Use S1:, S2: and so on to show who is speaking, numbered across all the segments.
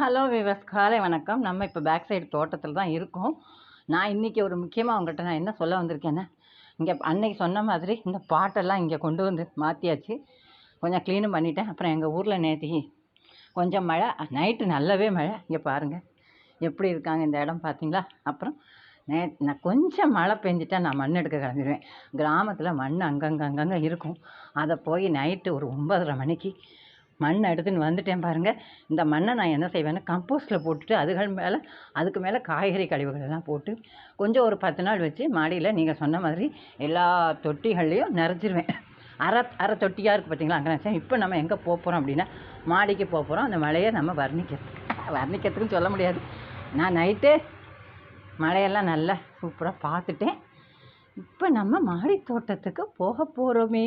S1: Hello விவஸ் காலை வணக்கம். நம்ம இப்போ பேக் சைடு தோட்டத்தில் தான் இருக்கோம். நான் இன்றைக்கி ஒரு முக்கியமாக உங்கள்கிட்ட நான் என்ன சொல்ல வந்திருக்கேன்னா இங்கே அன்னைக்கு சொன்ன மாதிரி இந்த பாட்டெல்லாம் இங்கே கொண்டு வந்து மாற்றியாச்சு கொஞ்சம் க்ளீனும் பண்ணிட்டேன். அப்புறம் எங்கள் ஊரில் நேற்று கொஞ்சம் மழை நைட்டு நல்லாவே மழை. இங்கே பாருங்கள் எப்படி இருக்காங்க இந்த இடம் பார்த்தீங்களா? அப்புறம் நே நான் கொஞ்சம் மழை பெஞ்சிட்டா நான் மண் எடுக்க கிளம்பிடுவேன். கிராமத்தில் மண் அங்கங்கே அங்கங்கே இருக்கும். அதை போய் நைட்டு ஒரு ஒன்பதரை மணிக்கு மண் எடுத்துன்னு வந்துட்டேன் பாருங்கள் இந்த மண்ணை நான் என்ன செய்வேன்னா கம்போஸ்ட்டில் போட்டுட்டு அதுகள் மேலே அதுக்கு மேலே காய்கறி கழிவுகள் எல்லாம் போட்டு கொஞ்சம் ஒரு பத்து நாள் வச்சு மாடியில் நீங்கள் சொன்ன மாதிரி எல்லா தொட்டிகள்லேயும் நிறச்சிருவேன் அரை அரை தொட்டியாக இருக்குது பார்த்தீங்களா அங்கே நினச்சேன் இப்போ நம்ம எங்கே போக போகிறோம் அப்படின்னா மாடிக்கு போக போகிறோம் அந்த மழையை நம்ம வர்ணிக்கிறதுக்கு வர்ணிக்கிறதுக்குன்னு சொல்ல முடியாது. நான் நைட்டு மழையெல்லாம் நல்லா சூப்பராக பார்த்துட்டேன். இப்போ நம்ம மாடி தோட்டத்துக்கு போக போகிறோமே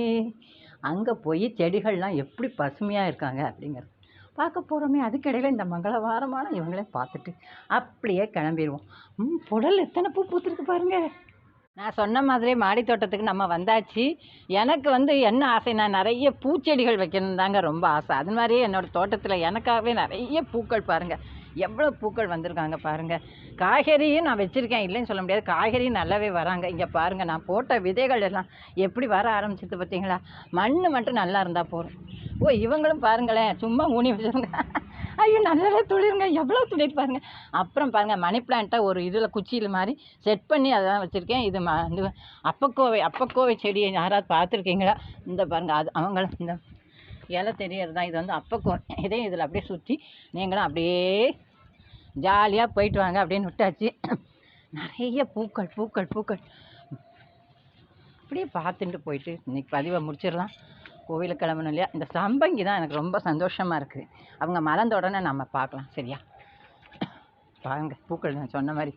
S1: அங்கே போய் செடிகள்லாம் எப்படி பசுமையாக இருக்காங்க அப்படிங்கிறது. பார்க்க போகிறோமே அதுக்கிடையில் இந்த மங்களவாரமான இவங்களே பார்த்துட்டு அப்படியே கிளம்பிடுவோம் ம் புடல் எத்தனை பூ பூத்துருக்கு பாருங்கள் நான் சொன்ன மாதிரி மாடி தோட்டத்துக்கு நம்ம வந்தாச்சு. எனக்கு வந்து என்ன ஆசை நான் நிறைய பூச்செடிகள் வைக்கணும் தாங்க ரொம்ப ஆசை. அது மாதிரியே என்னோடய தோட்டத்தில் எனக்காகவே நிறைய பூக்கள் பாருங்கள் எவ்வளோ பூக்கள் வந்திருக்காங்க பாருங்கள் காய்கறியும் நான் வச்சுருக்கேன் இல்லைன்னு சொல்ல முடியாது. காய்கறியும் நல்லாவே வராங்க. இங்கே பாருங்கள் நான் போட்ட விதைகள் எல்லாம் எப்படி வர ஆரம்பிச்சிது பார்த்தீங்களா? மண் மட்டும் நல்லா இருந்தால் போதும். ஓ இவங்களும் பாருங்களேன் சும்மா ஊனி வச்சுருங்க ஐயோ நல்லாவே துளிருங்க. எவ்வளோ துளிர் பாருங்கள் அப்புறம் பாருங்கள் மணி பிளான்ட்டை ஒரு இதில் குச்சியில் மாதிரி செட் பண்ணி அதான் வச்சுருக்கேன். இது ம இது அப்பக்கோவை அப்பக்கோவை செடியை யாராவது பார்த்துருக்கீங்களா? இந்த பாருங்கள் அது அவங்களும் இந்த இலை தெரியறது தான் இது வந்து அப்பக்கும் இதையும் இதில் அப்படியே சுற்றி நீங்களும் அப்படியே ஜாலியாக போயிட்டு வாங்க அப்படின்னு விட்டாச்சு. நிறைய பூக்கள் பூக்கள் பூக்கள். அப்படியே பார்த்துட்டு போயிட்டு இன்னைக்கு பதிவை முடிச்சிடலாம். கோவிலுக்கு கிளம்பணும் இல்லையா? இந்த சம்பங்கி தான் எனக்கு ரொம்ப சந்தோஷமாக இருக்குது அவங்க மலர்ந்த உடனே நம்ம பார்க்கலாம். சரியா? பாருங்க பூக்கள் நான் சொன்ன மாதிரி.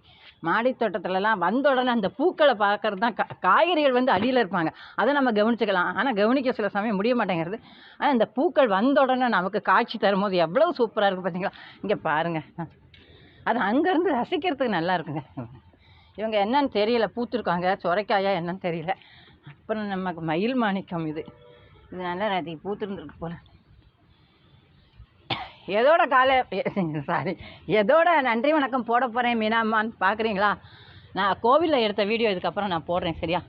S1: மாடி தோட்டத்துலலாம் வந்த உடனே அந்த பூக்களை பார்க்கறது தான் கா காய்கறிகள் வந்து அடியில் இருப்பாங்க. அதை நம்ம கவனிச்சுக்கலாம். ஆனால் கவனிக்க சில சமயம் முடிய மாட்டேங்கிறது. ஆனால் இந்த பூக்கள் வந்த உடனே நமக்கு காட்சி தரும்போது எவ்வளோ சூப்பராக இருக்குது பார்த்தீங்களா இங்கே பாருங்கள் அது அங்கேருந்து ரசிக்கிறதுக்கு நல்லா இருக்குங்க. இவங்க என்னன்னு தெரியல. பூத்துருக்காங்க. சுரைக்காயா என்னன்னு தெரியல. அப்புறம் நமக்கு மயில் மாணிக்கம் இது. இது நல்லா ராத்தி பூத்துருந்துருக்கு போல. எதோட காலை சாரி எதோட நன்றி வணக்கம் போட போகிறேன் மீனாம்மான்னு பார்க்குறீங்களா நான் கோவிலில் எடுத்த வீடியோ இதுக்கப்புறம் நான் போடுறேன் சரியா?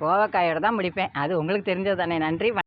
S1: கோவக்காயோட தான் முடிப்பேன். அது உங்களுக்கு தெரிஞ்சது தானே. நன்றி